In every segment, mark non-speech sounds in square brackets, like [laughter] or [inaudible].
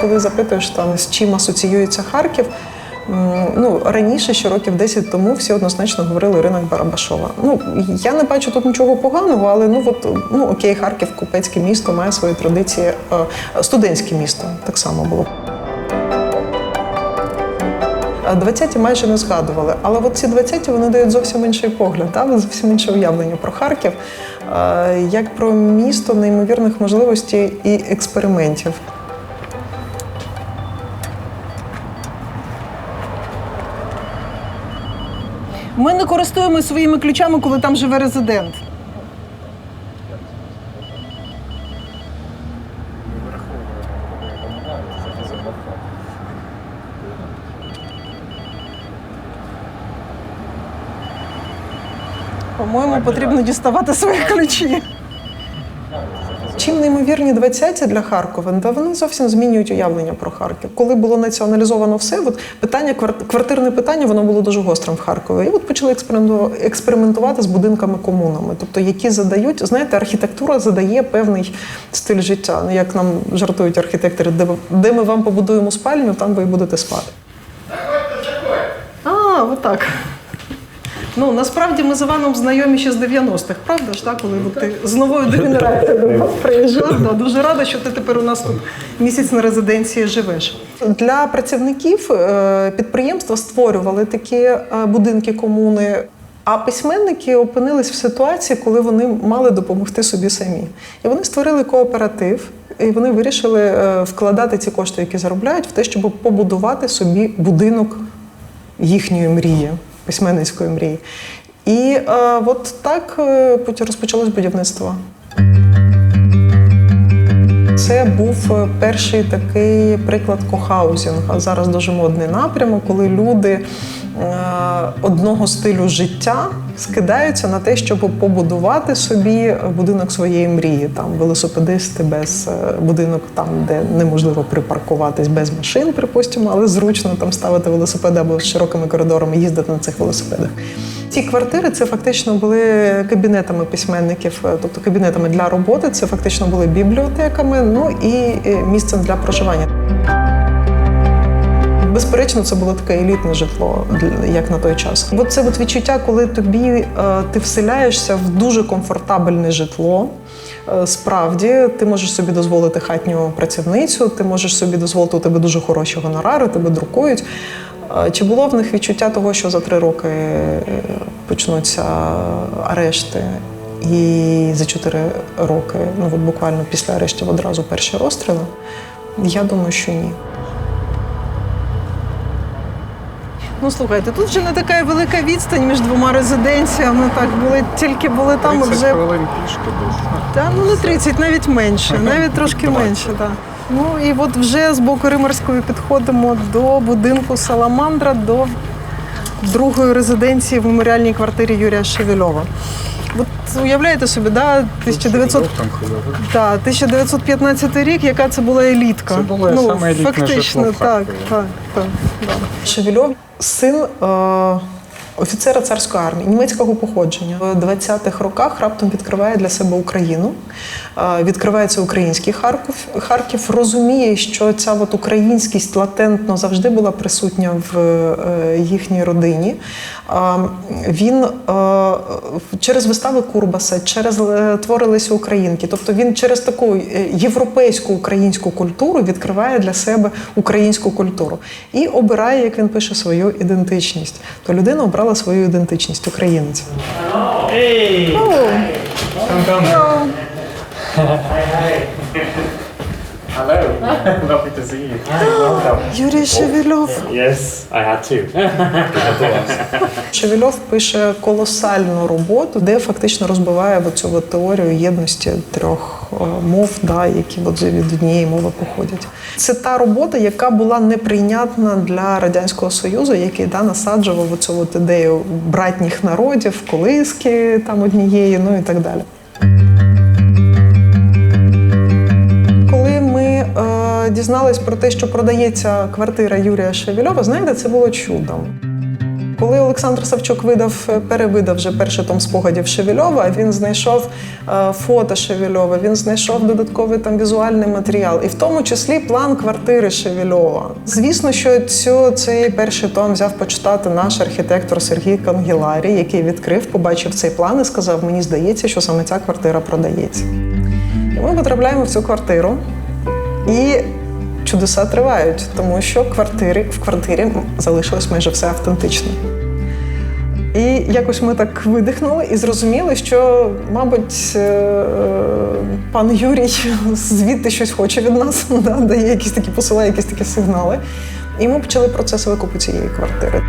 коли запитуєш там з чим асоціюється Харків. Ну, раніше, ще років 10 тому, всі однозначно говорили ринок Барабашова. Ну, я не бачу тут нічого поганого, але ну от ну окей, Харків, купецьке місто, має свої традиції. Е, Студентське місто так само було. А 20-ті майже не згадували. Але от ці 20-ті вони дають зовсім інший погляд, та? зовсім інше уявлення про Харків, е, як про місто неймовірних можливостей і експериментів. Користуємося своїми ключами, коли там живе резидент. По-моєму, потрібно діставати свої ключі. Чим неймовірні 20-ті для Харкова, та вони зовсім змінюють уявлення про Харків. Коли було націоналізовано все, от питання квар- квартирне питання воно було дуже гострим в Харкові. І от почали експериментувати з будинками комунами, тобто які задають, знаєте, архітектура задає певний стиль життя. Ну, Як нам жартують архітектори, де, де ми вам побудуємо спальню, там ви і будете спати. А, отак. Ну, насправді ми з Іваном знайомі ще з 90-х, правда ж, так? Коли от ти з новою дегенерацією до нас приїжджав. Да, дуже рада, що ти тепер у нас тут місяць на резиденції живеш. Для працівників е, підприємства створювали такі е, будинки комуни. А письменники опинились в ситуації, коли вони мали допомогти собі самі. І вони створили кооператив, і вони вирішили е, вкладати ці кошти, які заробляють, в те, щоб побудувати собі будинок їхньої мрії, письменницької мрії. І е, от так е, розпочалось будівництво. Це був е, перший такий приклад кохаузінгу. Зараз дуже модний напрямок, коли люди одного стилю життя скидаються на те, щоб побудувати собі будинок своєї мрії. Там велосипедисти без е, будинок, там де неможливо припаркуватись без машин, припустимо, але зручно там ставити велосипеди або з широкими коридорами їздити на цих велосипедах. Ці квартири це фактично були кабінетами письменників, е, тобто кабінетами для роботи. Це фактично були бібліотеками, ну і е, місцем для проживання. Безперечно, це було таке елітне житло, як на той час. Бо це от відчуття, коли тобі е, ти вселяєшся в дуже комфортабельне житло. Е, Справді, ти можеш собі дозволити хатню працівницю, ти можеш собі дозволити у тебе дуже хороші гонорари, тебе друкують. Е, Чи було в них відчуття того, що за три роки почнуться арешти, і за чотири роки, ну от буквально після арештів одразу перші розстріли? Я думаю, що ні. Ну слухайте, тут вже не така велика відстань між двома резиденціями. Так були тільки були там 30 вже хвилин пішки десь. Та ну не 30, навіть менше, навіть трошки менше, так. Ну і от вже з боку Римарської підходимо до будинку Саламандра, до другої резиденції в меморіальній квартирі Юрія Шевельова. От уявляєте собі, да, 1900, Там ходили. та, 1915 рік, яка це була елітка. Це було ну, саме елітне фактично, житло в так, Харкові. так, так, да. Шевельов син е, офіцера царської армії німецького походження. В 20-х роках раптом відкриває для себе Україну. Відкривається український Харків. Харків розуміє, що ця от українськість латентно завжди була присутня в е, їхній родині. Він е, через вистави Курбаса, через е, твори Лесі Українки, тобто він через таку європейську українську культуру відкриває для себе українську культуру і обирає, як він пише, свою ідентичність. То людина обрала свою ідентичність українець. Hey! О, Come, come. [laughs] Hello. [laughs] Lovely to see you. Hi, welcome. Юрій Шевельов. Yes, I had to. [laughs] Шевельов пише колосальну роботу, де фактично розбиває оцю от теорію єдності трьох е, мов, да, які от від однієї мови походять. Це та робота, яка була неприйнятна для радянського союзу, який да, насаджував оцю от ідею братніх народів, колиски там однієї, ну і так далі. Дізнались про те, що продається квартира Юрія Шевельова, знаєте, це було чудом. Коли Олександр Савчук видав, перевидав вже перший том спогадів Шевельова, він знайшов е, фото Шевельова, він знайшов додатковий там візуальний матеріал, і в тому числі план квартири Шевельова. Звісно, що цю, цей перший том взяв почитати наш архітектор Сергій Кангеларій, який відкрив, побачив цей план і сказав: Мені здається, що саме ця квартира продається. І ми потрапляємо в цю квартиру. І чудеса тривають, тому що квартири, в квартирі залишилось майже все автентичне. І якось ми так видихнули і зрозуміли, що, мабуть, е, пан Юрій звідти щось хоче від нас, [laughs] да, дає якісь такі посилає якісь такі сигнали. І ми почали процес викупу цієї квартири.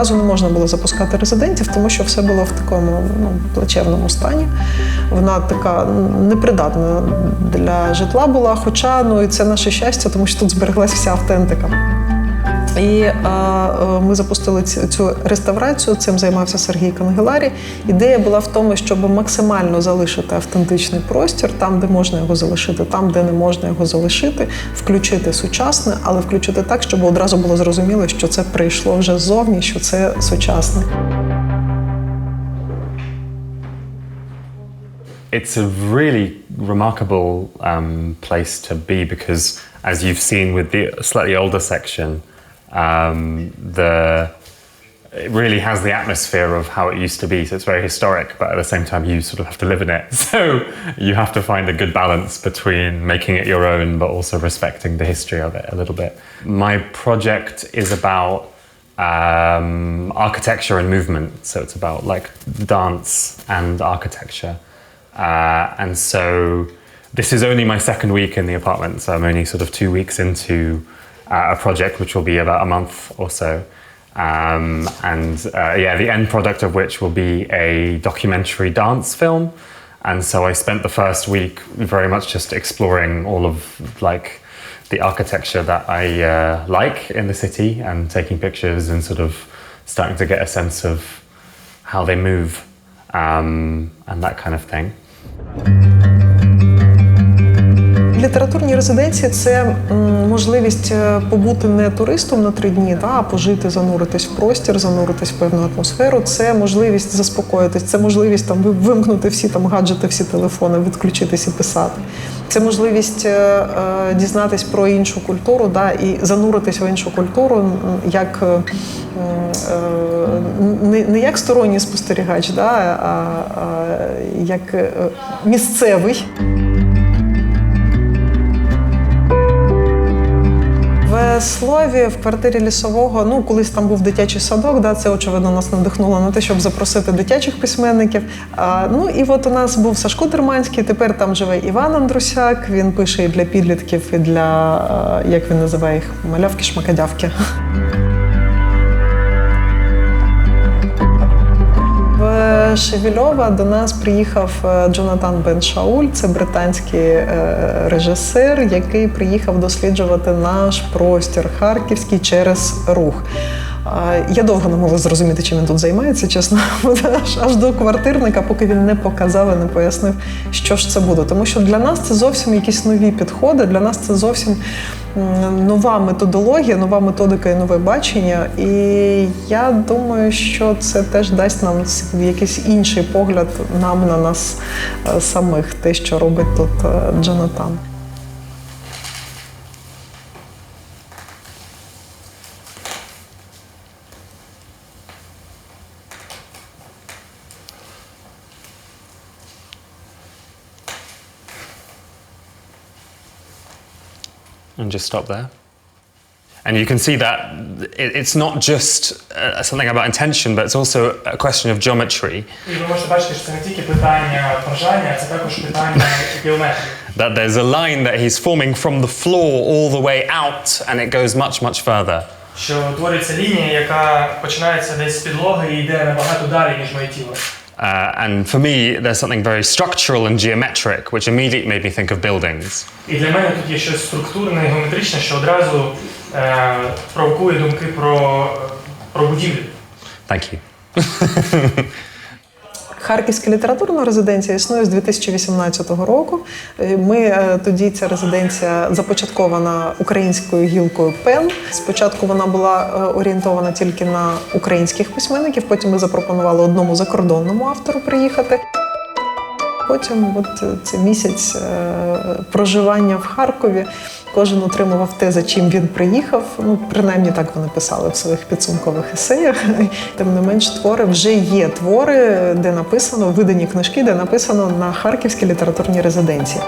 Одразу не можна було запускати резидентів, тому що все було в такому ну, плачевному стані. Вона така непридатна для житла була, хоча ну і це наше щастя, тому що тут збереглася вся автентика. І е, е, ми запустили цю реставрацію. Цим займався Сергій Кангеларі. Ідея була в тому, щоб максимально залишити автентичний простір там, де можна його залишити, там, де не можна його залишити, включити сучасне, але включити так, щоб одразу було зрозуміло, що це прийшло вже ззовні, що це сучасне. It's a really remarkable um, place to be because, as you've seen with the slightly older section, um, the it really has the atmosphere of how it used to be. So it's very historic, but at the same time, you sort of have to live in it. [laughs] So you have to find a good balance between making it your own, but also respecting the history of it a little bit. My project is about um, architecture and movement. So it's about like dance and architecture. Uh, and so this is only my second week in the apartment. So I'm only sort of two weeks into a project, which will be about a month or so. Um, and uh, yeah, the end product of which will be a documentary dance film. And so I spent the first week very much just exploring all of like the architecture that I uh, like in the city and taking pictures and sort of starting to get a sense of how they move um, and that kind of thing. Літературні резиденції це можливість е, побути не туристом на три дні, а пожити, зануритись в простір, зануритись в певну атмосферу. Це можливість заспокоїтись, це можливість там вимкнути всі там гаджети, всі телефони, відключитись і писати. Це можливість е, е, дізнатись про іншу культуру, да, і зануритись в іншу культуру, як не, не як сторонній спостерігач, да, а, як місцевий. Слові в квартирі лісового, ну колись там був дитячий садок, да, це очевидно нас надихнуло на те, щоб запросити дитячих письменників. А, ну і от у нас був Сашко Дерманський, тепер там живе Іван Андрусяк. Він пише і для підлітків, і для як він називає їх малявки, Шевельова до нас приїхав е, Джонатан Бен Шауль, це британський е, режисер, який приїхав досліджувати наш простір харківський через рух. Я довго не могла зрозуміти, чим він тут займається, чесно, [laughs] аж, аж до квартирника, поки він не показав і не пояснив, що ж це буде. Тому що для нас це зовсім якісь нові підходи, для нас це зовсім нова методологія, нова методика і нове бачення. І я думаю, що це теж дасть нам якийсь інший погляд нам на нас е, самих, те, що робить тут е, Джонатан. and just stop there. And you can see that it, it's not just uh, something about intention, but it's also a question of geometry. І ви можете бачити, що це не тільки питання бажання, це також питання геометрії. [laughs] That there's a line that he's forming from the floor all the way out, and it goes much, much further. Що утворюється лінія, яка починається десь з підлоги і йде набагато далі, ніж моє тіло. Uh, and for me, there's something very structural and geometric, which immediately made me think of buildings. І для мене тут є щось структурне і геометричне, що одразу е, провокує думки про, про будівлю. Thank you. Харківська літературна резиденція існує з 2018 року. Е, Ми е, тоді ця резиденція започаткована українською гілкою ПЕН. Спочатку вона була е, орієнтована тільки на українських письменників. Потім ми запропонували одному закордонному автору приїхати. Потім, от е, це місяць е, проживання в Харкові. Кожен отримував те, за чим він приїхав. Ну, принаймні так вони писали в своїх підсумкових есеях. [laughs] Тим не менш, твори вже є твори, де написано видані книжки, де написано на харківській літературній резиденції.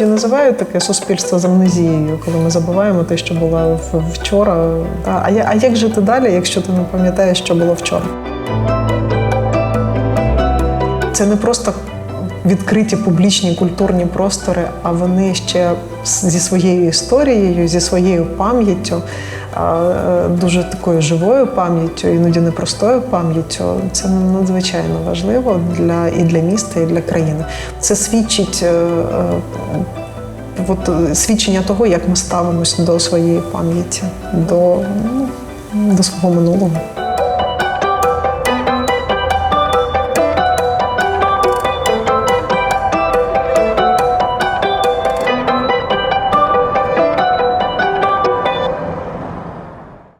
Іноді називають таке суспільство з амнезією, коли ми забуваємо те, що було вчора. А, а як жити далі, якщо ти не пам'ятаєш, що було вчора? Це не просто відкриті публічні культурні простори, а вони ще зі своєю історією, зі своєю пам'яттю, а, е, дуже такою живою пам'яттю, іноді непростою пам'яттю. Це надзвичайно важливо для і для міста, і для країни. Це свідчить. е, е, От свідчення того, як ми ставимося до своєї пам'яті, до, ну, до свого минулого.